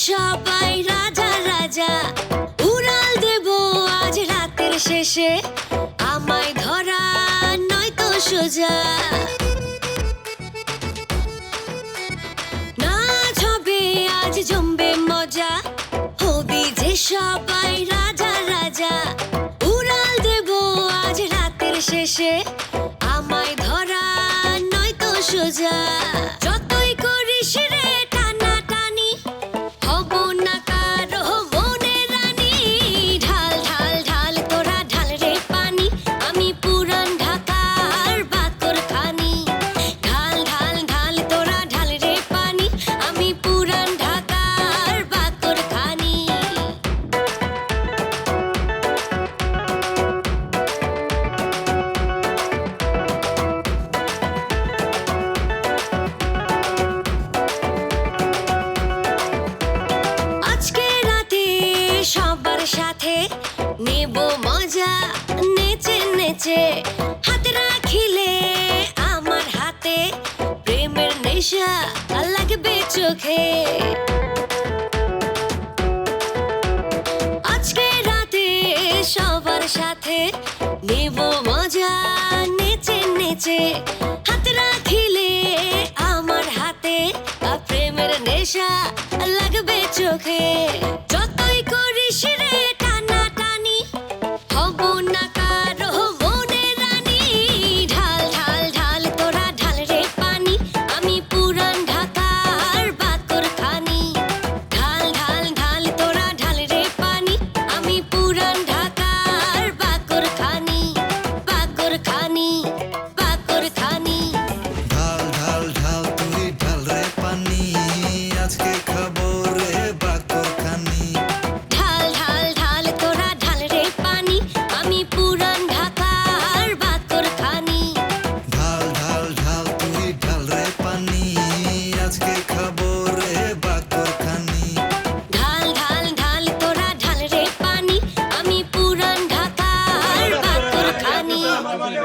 সবাই রাজা রাজা। উড়াল দেব আজ রাতের শেষে। আমায় ধরা নয়তো সোজা। নাচ হবে, আজ জমবে মজা। হবি যে সবাই রাজা রাজা। উড়াল দেব আজ রাতের শেষে। আমায় ধরা নয়তো সোজা। নেব মজা। নেচে নেচে হাত রাখিলে আমার হাতে প্রেমের নেশা লাগবে চোখে। আজকে রাতে সবার সাথে নেব মজা। নেচে নেচে হাত রাখিলে আমার হাতে প্রেমের নেশা লাগবে চোখে।